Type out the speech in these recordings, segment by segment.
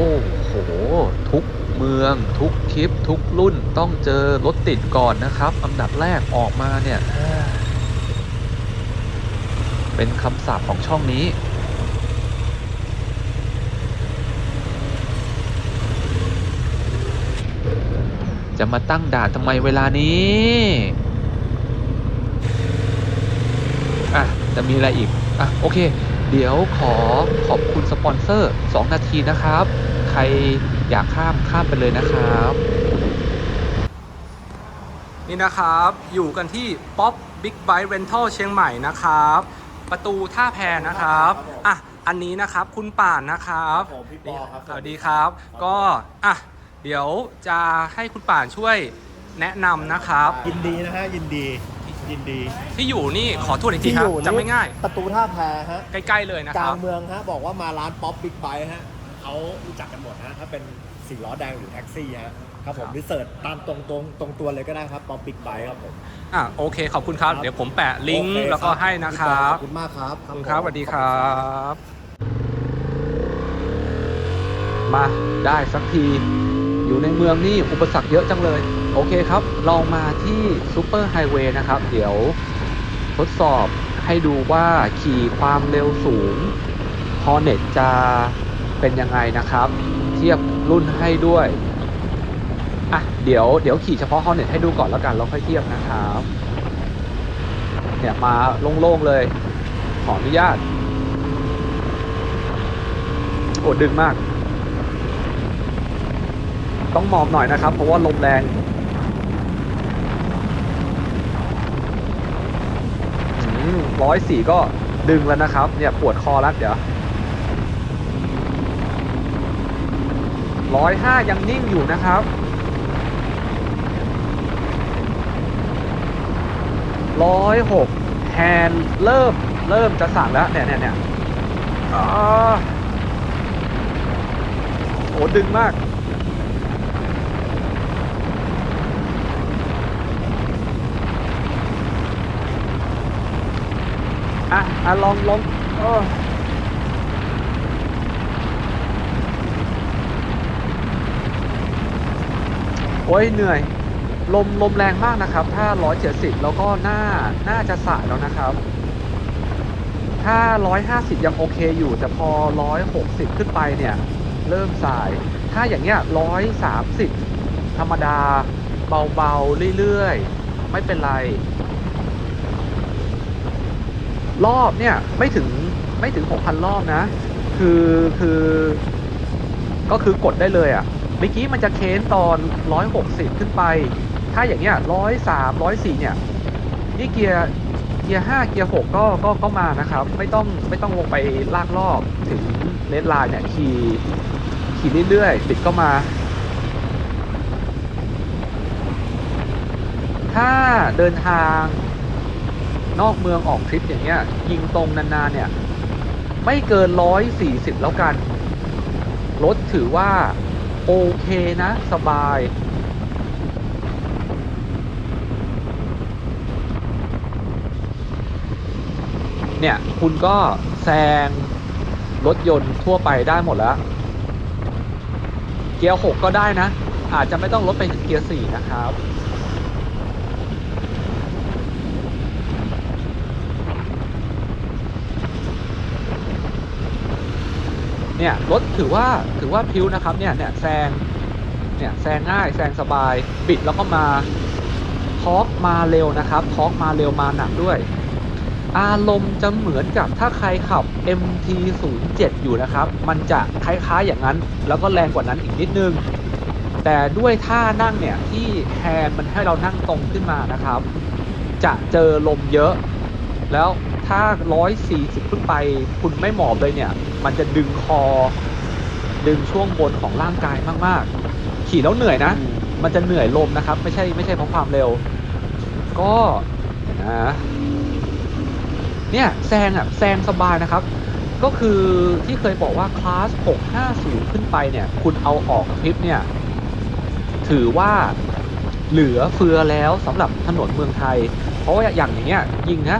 โอ้โห ทุกเมืองทุกคลิป ทุกรุ่นต้องเจอรถติดก่อนนะครับ อันดับแรกออกมาเนี่ย เป็นคำสาปของช่องนี้ จะมาตั้งด่านทำไมเวลานี้ อะ จะมีอะไรอีก อะ โอเค เดี๋ยวขอขอบคุณสปอนเซอร์ 2 นาทีนะครับ ใครอยากข้ามข้ามไปเลยนะครับ นี่นะครับอยู่กันที่ Pop Big Bike Rental เชียงใหม่นะครับ ประตูท่าแพนะครับอะอันนี้นะครับคุณป่านนะครับผมพี่ปอครับสวัสดีครับ ก็อะเดี๋ยวจะให้คุณป่านช่วยแนะนำนะครับ ยินดีนะฮะยินดียินดีที่อยู่นี่ขอโทษอีกทีครับจำไม่ง่าย ประตูท่าแพฮะใกล้ๆเลยนะกคลารังบเมืองฮะบอกว่ามาร้านป๊อปบิ๊กไบค์ฮะ เขารู้จักกันหมดฮะถ้าเป็นสี่ล้อแดงหรือแท็กซี่ฮะครับผมครับหรือเสิร์ชตามตรงตรงตรงตัวเลยก็ได้ครับป๊อปบิ๊กไบค์ครับผม อะโอเคขอบคุณครับ ครับ เดี๋ยวผมแปะลิงก์โอเคแล้วก็ให้นะคพี่ปอรับขอบคุณมากครับขอบคุณครับสวัสดีครับ มาได้สักที อยู่ในเมืองนี่อุปสรรคเยอะจังเลย โอเคครับเรามาที่ซูเปอร์ไฮเวย์นะครับ เดี๋ยวทดสอบให้ดูว่าขี่ความเร็วสูง Hornet จะ เป็นยังไงนะครับ เทียบรุ่นให้ด้วยอะเดี๋ยวเดี๋ยวขี่เฉพาะ Hornet ให้ดูก่อนแล้วกันแล้วค่อยเทียบนะครับเนี่ยมาโล่งๆเลย ขออนุญาตโอ้ดึงมาก ต้องหมอบหน่อยนะครับ เพราะว่าลมแรงร้อยสี่ก็ดึงแล้วนะครับ เนี่ยปวดคอแล้วเดี๋ยว ร้อยห้ายังนิ่งอยู่นะครับร้อยหกแฮนเริ่มเริ่มจะสั่นแล้วเนี่ยเนี่ยเนี่ยอ่าโอ้ดึงมากอะอะลองลองเออ โอ้ยเหนื่อย ลมลมแรงมากนะครับ ถ้า170แล้วก็น่าน่าจะสายแล้วนะครับ ถ้า150ยังโอเคอยู่ แต่พอ160ขึ้นไปเนี่ย เริ่มสาย ถ้าอย่างเงี้ย130ธรรมดา เบาๆ เรื่อยๆ ไม่เป็นไร รอบเนี่ยไม่ถึงไม่ถึง6,000รอบนะ คือคือ ก็คือกดได้เลยอะ่ะ เมื่อกี้มันจะเค้นตอน 160 ขึ้นไป ถ้าอย่างเงี้ย103 104 เนี่ย นี่เกียร์เกียร์ 5 เกียร์ 6 ก็ก็ก็มานะครับ ไม่ต้องไม่ต้องลงไปลากรอบถึงเลนไลน์เนี่ยขี่ขี่เรื่อยๆปิดก็มา ถ้าเดินทางนอกเมืองออกทริปอย่างเงี้ย ยิงตรงนานๆเนี่ย ไม่เกินร้อยสี่สิบแล้วกัน รถถือว่า โอเคนะ สบาย เนี่ย คุณก็แซงรถยนต์ทั่วไปได้หมดแล้ว เกียร์หกก็ได้นะ อาจจะไม่ต้องลดไปถึงเกียร์สี่นะครับ เนี่ยรถถือว่าถือว่าพิ้วนะครับเนี่ยเนี่ยแซงเนี่ยแซงง่ายแซงสบายบิดแล้วก็มาทอร์กมาเร็วนะครับทอร์กมาเร็วมาหนักด้วย อารมณ์จะเหมือนกับถ้าใครขับ MT07 อยู่นะครับ มันจะคล้ายๆอย่างนั้น แล้วก็แรงกว่านั้นอีกนิดนึง แต่ด้วยท่านั่งเนี่ยที่แฮนมันให้เรานั่งตรงขึ้นมานะครับ จะเจอลมเยอะ แล้วถ้า 140 ขึ้นไปคุณไม่หมอบเลยเนี่ย มันจะดึงคอ ดึงช่วงบนของร่างกายมาก ๆ ขี่แล้วเหนื่อยนะ มันจะเหนื่อยลมนะครับ ไม่ใช่ไม่ใช่เพราะความเร็ว ก็นะเนี่ยแซงอะแซงสบายนะครับ ก็คือที่เคยบอกว่าคลาส 650 ขึ้นไปเนี่ย คุณเอาออกทริปเนี่ย ถือว่าเหลือเฟือแล้วสำหรับถนนเมืองไทย เพราะว่าอย่างอย่างเงี้ยยิงนะ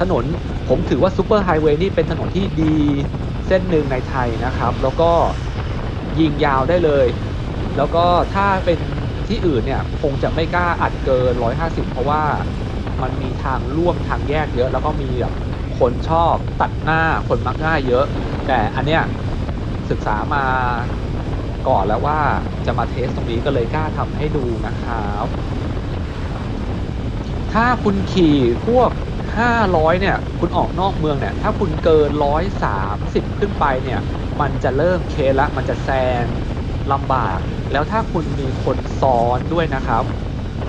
ถนน ผมถือว่าซูเปอร์ไฮเวย์นี่เป็นถนนที่ดีเส้นหนึ่งในไทยนะครับ แล้วก็ยิงยาวได้เลย แล้วก็ถ้าเป็นที่อื่นเนี่ยคงจะไม่กล้าอัดเกิน 150 เพราะว่ามันมีทางร่วมทางแยกเยอะ แล้วก็มีแบบคนชอบตัดหน้าคนมักง่ายเยอะ แต่อันเนี้ยศึกษามาก่อนแล้วว่าจะมาเทสตรงนี้ก็เลยกล้าทำให้ดูนะครับ ถ้าคุณขี่พวก 500 เนี่ย คุณออกนอกเมืองเนี่ย ถ้าคุณเกิน 130 ขึ้นไปเนี่ย มันจะเริ่มเคละ มันจะแซงลำบาก แล้วถ้าคุณมีคนซ้อนด้วยนะครับ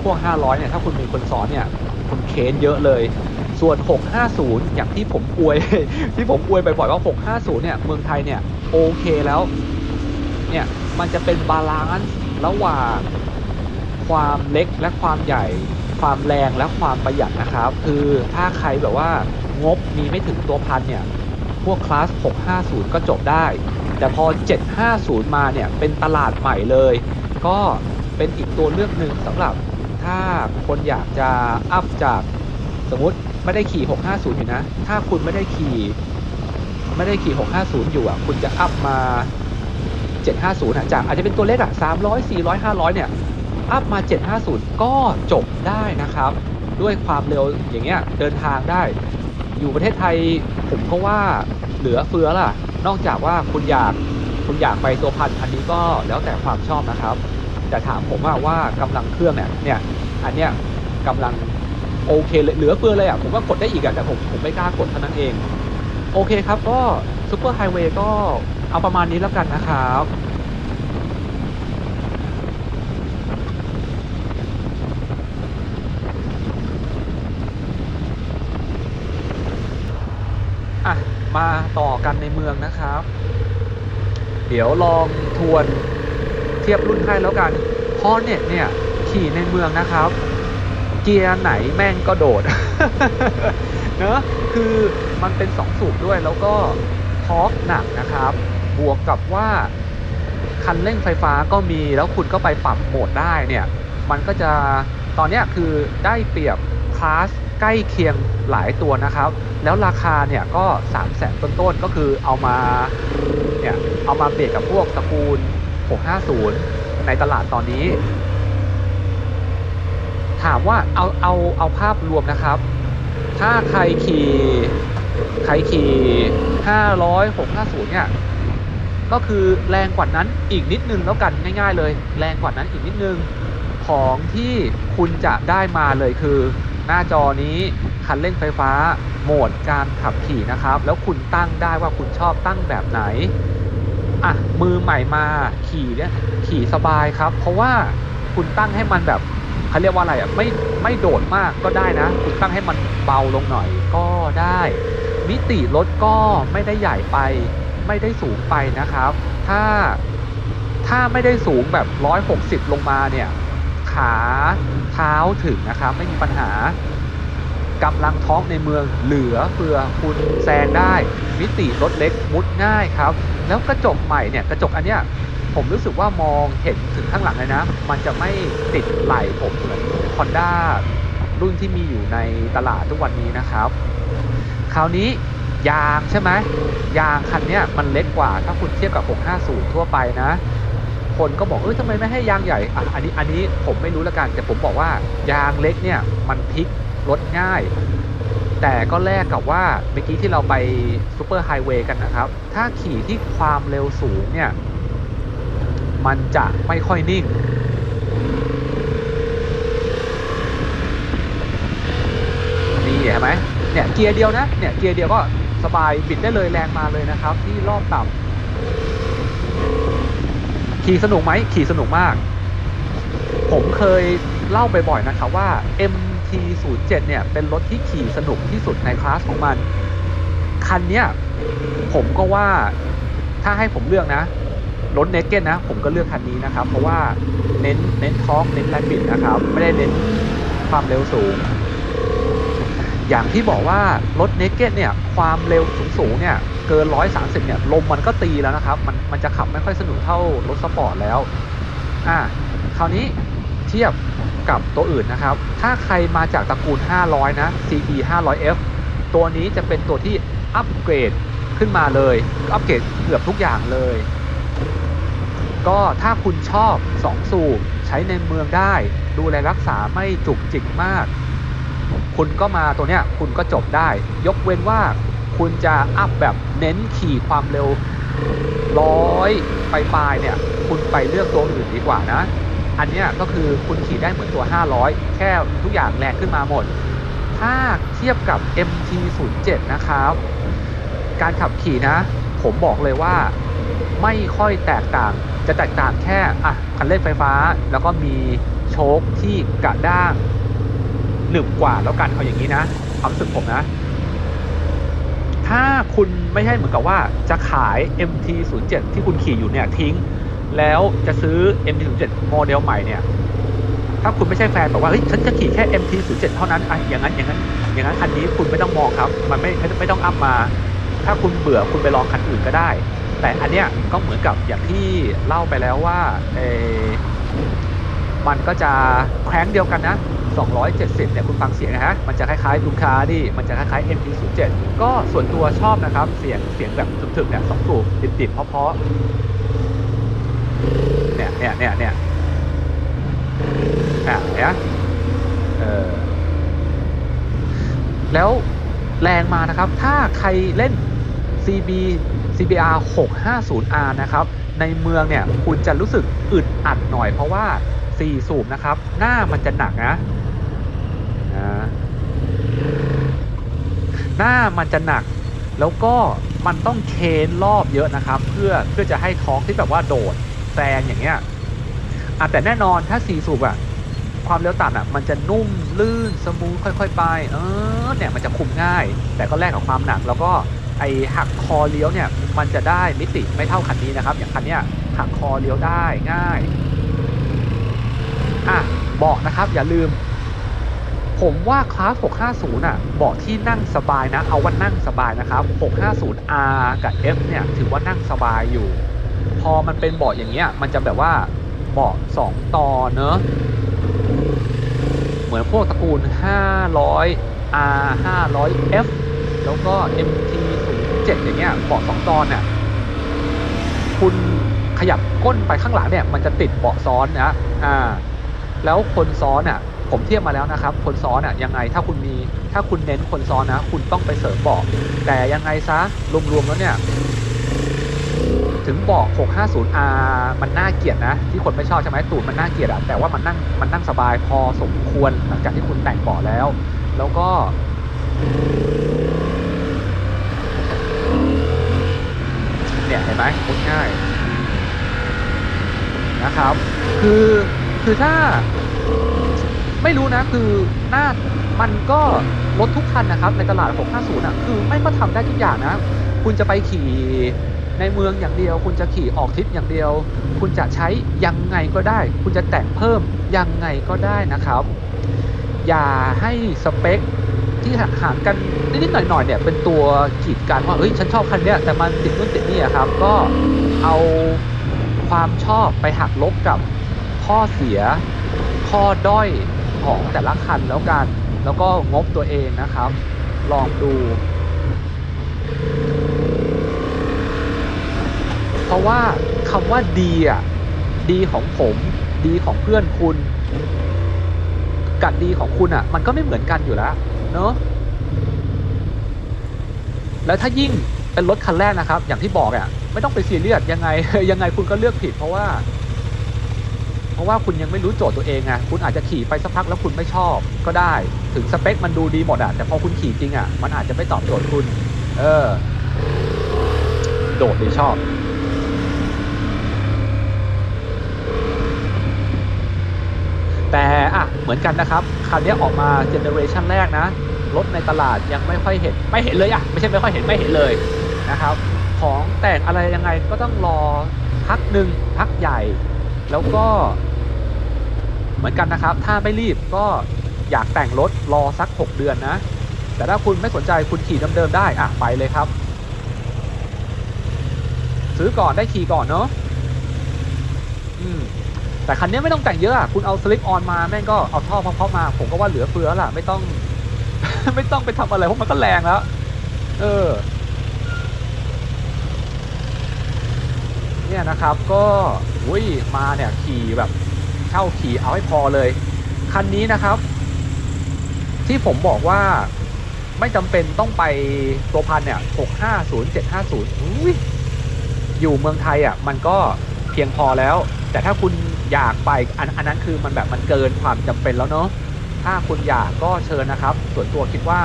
พวก 500 เนี่ย ถ้าคุณมีคนซ้อนเนี่ย คุณเค้นเยอะเลย ส่วน 650 อย่างที่ผมอวย ที่ผมอวยบ่อยๆว่า 650 เนี่ย เมืองไทยเนี่ย โอเคแล้ว เนี่ย มันจะเป็นบาลานซ์ระหว่างความเล็กและความใหญ่ ความแรงและความประหยัดนะครับ คือถ้าใครแบบว่างบมีไม่ถึงตัวพันเนี่ย พวกคลาส 650 ก็จบได้ แต่พอ 750 มาเนี่ย เป็นตลาดใหม่เลย ก็เป็นอีกตัวเลือกหนึ่งสำหรับถ้าคนอยากจะอัพจากสมมติไม่ได้ขี่ 650 อยู่นะ ถ้าคุณไม่ได้ขี่ ไม่ได้ขี่ 650 อยู่อะ คุณจะอัพมา 750อะจากอาจจะเป็นตัวเล็กอะ 300 400 500 เนี่ย อัพมา 750 ก็จบได้นะครับ ด้วยความเร็วอย่างเงี้ยเดินทางได้ อยู่ประเทศไทยผมก็ว่าเหลือเฟือล่ะ นอกจากว่าคุณอยากคุณอยากไปตัวพันอันนี้ก็แล้วแต่ความชอบนะครับ แต่ถามผมว่าว่ากำลังเครื่องเนี่ยเนี่ยอันเนี้ยกำลังโอเคเลยเหลือเฟือเลยอะผมว่ากดได้อีกอะแต่ผมผมไม่กล้ากดเท่านั้นเอง โอเคครับก็ซูเปอร์ไฮเวย์ก็เอาประมาณนี้แล้วกันนะครับ อะ มาต่อกันในเมืองนะครับ เดี๋ยวลองทวนเทียบรุ่นให้แล้วกันพอเน็ตเนี่ยขี่ในเมืองนะครับ เกียร์ไหนแม่งก็โดดเนอะคือมันเป็น 2 สูบด้วยแล้วก็ทอร์กหนักนะครับ บวกกับว่าคันเร่งไฟฟ้าก็มีแล้วคุณก็ไปปรับโหมดได้เนี่ย มันก็จะตอนเนี้ยคือได้เปรียบคลาสใกล้เคียงหลายตัวนะครับ แล้วราคาเนี่ยก็3 0 0แสนต้นๆก็คือเอามาเนี่ยเอามาเบรกกับพวกตระกูล 650 ในตลาดตอนนี้ ถามว่าเอาเอาเอาภาพรวมนะครับ ถ้าใครขี่ใครขี่500 650 เนี่ยก็คือแรงกว่านั้นอีกนิดนึงแล้วกันง่าย ๆ เลย แรงกว่านั้นอีกนิดนึงของที่คุณจะได้มาเลยคือ หน้าจอนี้คันเร่งไฟฟ้า โหมดการขับขี่นะครับ แล้วคุณตั้งได้ว่าคุณชอบตั้งแบบไหนอะมือใหม่มาขี่เนี่ยขี่สบายครับ เพราะว่าคุณตั้งให้มันแบบเขาเรียกว่าอะไรอะไม่ไม่โดดมากก็ได้นะ คุณตั้งให้มันเบาลงหน่อยก็ได้ มิติรถก็ไม่ได้ใหญ่ไป ไม่ได้สูงไปนะครับ ถ้าถ้าไม่ได้สูงแบบ 160 ลงมาเนี่ย ขาเท้าถึงนะครับไม่มีปัญหากำลังท้องในเมืองเหลือเฟือคุณแซงได้ มิติรถเล็กมุดง่ายครับ แล้วกระจกใหม่เนี่ยกระจกอันเนี้ยผมรู้สึกว่ามองเห็นถึงข้างหลังเลยนะ มันจะไม่ติดไหล่ผมเหมือน Honda รุ่นที่มีอยู่ในตลาดทุกวันนี้นะครับ คราวนี้ยางใช่ไหมยางคันเนี้ยมันเล็กกว่าถ้าคุณเทียบกับ 650 ทั่วไปนะ คนก็บอกเออทำไมไม่ให้ยางใหญ่อะอันนี้อันนี้ผมไม่รู้ละกัน แต่ผมบอกว่ายางเล็กเนี่ยมันพลิกรถง่าย แต่ก็แลกกับว่าเมื่อกี้ที่เราไปซูเปอร์ไฮเวย์กันนะครับ ถ้าขี่ที่ความเร็วสูงเนี่ย มันจะไม่ค่อยนิ่งนี่เห็นไหมเนี่ยเกียร์เดียวนะเนี่ยเกียร์เดียวก็สบายบิดได้เลยแรงมาเลยนะครับ ที่รอบต่ำ ขี่สนุกไหมขี่สนุกมาก ผมเคยเล่าไปบ่อยนะครับว่า MT07 เนี่ยเป็นรถที่ขี่สนุกที่สุดในคลาสของมัน คันเนี้ยผมก็ว่าถ้าให้ผมเลือกนะรถเนกเก็ตนะ ผมก็เลือกคันนี้นะครับ เพราะว่าเน้นเน้นท้องเน้นแรงบิดนะครับ ไม่ได้เน้นความเร็วสูง อย่างที่บอกว่ารถเนกเก็ตเนี่ย ความเร็วสูงๆเนี่ย กิน 130 เนี่ย ลมมันก็ตีแล้วนะครับ มันมันจะขับไม่ค่อยสนุกเท่ารถสปอร์ตแล้ว อ่า คราวนี้เทียบกับตัวอื่นนะครับ ถ้าใครมาจากตระกูล 500 นะ CB 500F ตัวนี้จะเป็นตัวที่อัปเกรดขึ้นมาเลย อัปเกรดเกือบทุกอย่างเลย ก็ถ้าคุณชอบ 2 สูบใช้ในเมืองได้ ดูแลรักษาไม่จุกจิกมาก คุณก็มาตัวเนี้ยคุณก็จบได้ ยกเว้นว่า คุณจะอัพแบบเน้นขี่ความเร็วร้อยไปปลายเนี่ย คุณไปเลือกตัวอื่นดีกว่านะ อันนี้ก็คือคุณขี่ได้เหมือนตัว 500 แค่ทุกอย่างแรงขึ้นมาหมด ถ้าเทียบกับ MT07 นะครับ การขับขี่นะ ผมบอกเลยว่าไม่ค่อยแตกต่าง จะแตกต่างแค่อะคันเร่งไฟฟ้า แล้วก็มีโชคที่กระด้างหนึบกว่าแล้วกันเอาอย่างนี้นะความรู้สึกผมนะ ถ้าคุณไม่ใช่เหมือนกับว่าจะขาย MT07 ที่คุณขี่อยู่เนี่ยทิ้ง แล้วจะซื้อ MT07 โมเดลใหม่เนี่ย ถ้าคุณไม่ใช่แฟนบอกว่าเฮ้ยฉันจะขี่แค่ MT07 เท่านั้นอะอย่างนั้นอย่างนั้น อย่างนั้นคันนี้คุณไม่ต้องมองครับ มันไม่ไม่ต้องอัพมา ถ้าคุณเบื่อคุณไปลองคันอื่นก็ได้ แต่อันเนี้ยก็เหมือนกับอย่างที่เล่าไปแล้วว่าเอมันก็จะแคร้งเดียวกันนะ 270 เนี่ยคุณฟังเสียงนะฮะ มันจะคล้ายๆดูคาดิมันจะคล้ายๆ MT07 ก็ส่วนตัวชอบนะครับ เสียงเสียงแบบถึกๆเนี่ยสองสูบดิบๆเพราะๆเนี่ยเนี่ยเนี่ยเนี่ยอะเนไหมเออแล้วแรงมานะครับ ถ้าใครเล่น CB CBR 650R นะครับ ในเมืองเนี่ยคุณจะรู้สึกอึดอัดหน่อยเพราะว่า 4 สูบนะครับ หน้ามันจะหนักนะ หน้ามันจะหนัก แล้วก็มันต้องเคนรอบเยอะนะครับ เพื่อเพื่อจะให้ท้องที่แบบว่าโดดแซงอย่างเงี้ยอะแต่แน่นอนถ้า4สูบอะความเร็วต่ำอะมันจะนุ่มลื่นสมูทค่อย ๆ ไป เออเนี่ยมันจะคุมง่าย แต่ก็แลกกับความหนัก แล้วก็ไอหักคอเลี้ยวเนี่ยมันจะได้มิติไม่เท่าคันนี้นะครับ อย่างคันเนี้ยหักคอเลี้ยวได้ง่ายอะบาะนะครับอย่าลืม ผมว่าคลาส 650อะเบาะที่นั่งสบายนะ เอาว่านั่งสบายนะครับ 650R กับ F เนี่ยถือว่านั่งสบายอยู่ พอมันเป็นเบาะอย่างเงี้ย มันจะแบบว่าเบาะ2ตอนเนอะเหมือนพวกตระกูล 500R 500F แล้วก็ MT07 อย่างเงี้ยเบาะ2ตอนเนี่ยคุณขยับก้นไปข้างหลังเนี่ย มันจะติดเบาะซ้อนนะอ่าแล้วคนซ้อนอะ ผมเทียบมาแล้วนะครับ คนซ้อนอะยังไงถ้าคุณมีถ้าคุณเน้นคนซ้อนนะ คุณต้องไปเสริมเบาะแต่ยังไงซะรวมๆแล้วเนี่ย ถึงเบาะ 650R มันน่าเกลียดนะ ที่คนไม่ชอบใช่ไหมตูดมันน่าเกลียดอะแต่ว่ามันนั่งมันนั่งสบายพอสมควรหลังจากที่คุณแต่งเบาะแล้ว แล้วก็เนี่ยเห็นไหมมุดง่ายนะครับ คือคือถ้า ไม่รู้นะคือหน้ามันก็รถทุกคันนะครับในตลาด 650อะคือไม่ก็ทำได้ทุกอย่างนะ คุณจะไปขี่ในเมืองอย่างเดียว คุณจะขี่ออกทริปอย่างเดียว คุณจะใช้ยังไงก็ได้ คุณจะแต่งเพิ่มยังไงก็ได้นะครับ อย่าให้สเปคที่ห่างกันนิดๆหน่อยๆเนี่ยเป็นตัวกีดกันว่าเฮ้ยฉันชอบคันเนี้ยแต่มันติดนู่นติดนี่ครับ ก็เอาความชอบไปหักลบกับข้อเสียข้อด้อย ของแต่ละคันแล้วกัน แล้วก็งบตัวเองนะครับ ลองดู เพราะว่าคำว่าดีอะดีของผมดีของเพื่อนคุณ กับดีของคุณอะ มันก็ไม่เหมือนกันอยู่แล้วเนอะแล้วถ้ายิ่งเป็นรถคันแรกนะครับ อย่างที่บอกอะไม่ต้องไปซีเรียสยังไงยังไงคุณก็เลือกผิดเพราะว่า ราะว่าคุณยังไม่รู้โจทย์ตัวเองไงคุณอาจจะขี่ไปสักพักแล้วคุณไม่ชอบก็ได้ ถึงสเปคมันดูดีหมดอะแต่พอคุณขี่จริงอะมันอาจจะไม่ตอบโจทย์คุณ เออ โดดหรือชอบแต่อะเหมือนกันนะครับคันนี้ออกมาเจเนอเรชันแรกนะรถในตลาดยังไม่ค่อยเห็น ไม่เห็นเลยอะไม่ใช่ไม่ค่อยเห็นไม่เห็นเลยนะครับ ของแต่งอะไรยังไงก็ต้องรอพักหนึ่งพักใหญ่ แล้วก็ เหมือนกันนะครับ ถ้าไม่รีบก็อยากแต่งรถรอสัก 6 เดือนนะ แต่ถ้าคุณไม่สนใจคุณขี่เดิมๆได้อะไปเลยครับ ซื้อก่อนได้ขี่ก่อนเนาะอืมแต่คันนี้ไม่ต้องแต่งเยอะอะคุณเอาสลิปออนมาแม่งก็เอาท่อเพาะๆมา ผมก็ว่าเหลือเฟือล่ะ ไม่ต้อง ไม่ต้องไปทำอะไรเพราะมันก็แรงแล้ว เออ เนี่ยนะครับ ก็อุ้ยมาเนี่ยขี่แบบ เช่าขี่เอาให้พอเลย คันนี้นะครับ ที่ผมบอกว่าไม่จำเป็นต้องไปตัวพันเนี่ยหกห้าศูนย์เจ็ดห้าศูนย์อยู่เมืองไทยอะมันก็เพียงพอแล้ว แต่ถ้าคุณอยากไปอันอันนั้นคือมันแบบมันเกินความจำเป็นแล้วเนาะถ้าคุณอยากก็เชิญนะครับ ส่วนตัวคิดว่า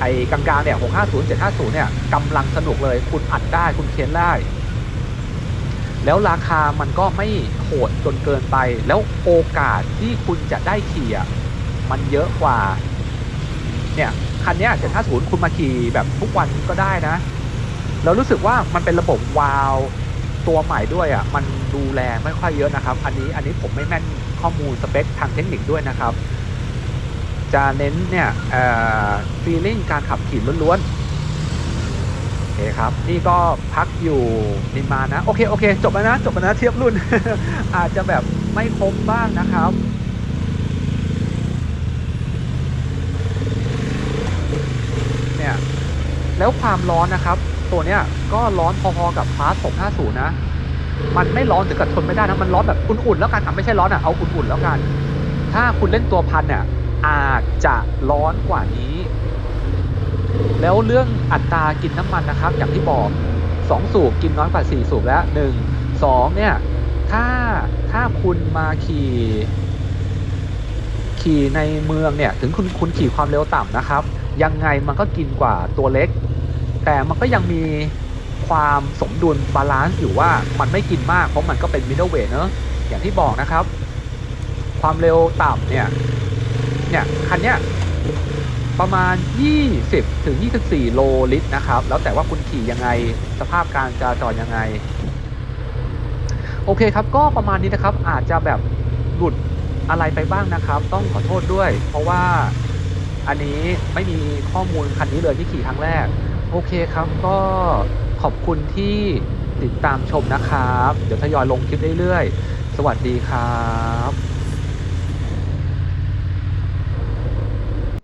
ไอ้กลางๆเนี่ย650 750เนี่ยกำลังสนุกเลย คุณอัดได้คุณเค้นได้ แล้วราคามันก็ไม่โหดจนเกินไป แล้วโอกาสที่คุณจะได้ขี่อะมันเยอะกว่า เนี่ยคันเนี้ย750คุณมาขี่แบบทุกวันก็ได้นะแล้วรู้สึกว่ามันเป็นระบบวาล์วตัวใหม่ด้วยอะมันดูแลไม่ค่อยเยอะนะครับ อันนี้อันนี้ผมไม่แม่นข้อมูลสเปคทางเทคนิคด้วยนะครับ จะเน้นเนี่ยเอ่อฟีลลิ่งการขับขี่ล้วนๆ คครับ นี่ก็พักอยู่นินมานะ โอเค โอเค จบแล้วนะ จบแล้วนะ เทียบรุ่น อาจจะแบบไม่ครบบ้างนะครับ เนี่ย แล้วความร้อนนะครับ ตัวเนี้ยก็ร้อนพอๆกับฟาส650 นะ มันไม่ร้อนถึงกับทนไม่ได้นะ มันร้อนแบบอุ่นๆแล้วกันอะไม่ใช่ร้อนอะ เอาอุ่นๆแล้วกัน ถ้าคุณเล่นตัวพันเนี่ยอาจจะร้อนกว่านี้ แล้วเรื่องอัตรากินน้ำมันนะครับ อย่างที่บอก 2 สูบกินน้อยกว่า 4 สูบแล้ว1 2เนี่ยถ้าถ้าคุณมาขี่ขี่ในเมืองเนี่ยถึงคุณคุณขี่ความเร็วต่ำนะครับ ยังไงมันก็กินกว่าตัวเล็ก แต่มันก็ยังมีความสมดุลบาลานซ์อยู่ว่ามันไม่กินมากเพราะมันก็เป็นมิดเดิลเวทเนอะอย่างที่บอกนะครับ ความเร็วต่ำเนี่ยเนี่ยคันเนี้ย ประมาณ 20ถึง24 โลลิตรนะครับ แล้วแต่ว่าคุณขี่ยังไงสภาพการจราจรยังไง โอเคครับ ก็ประมาณนี้นะครับ อาจจะแบบหลุดอะไรไปบ้างนะครับ ต้องขอโทษด้วย เพราะว่าอันนี้ไม่มีข้อมูลคันนี้เลยที่ขี่ครั้งแรก โอเคครับ ก็ขอบคุณที่ติดตามชมนะครับ เดี๋ยวทยอยลงคลิปเรื่อยๆ สวัสดีครับ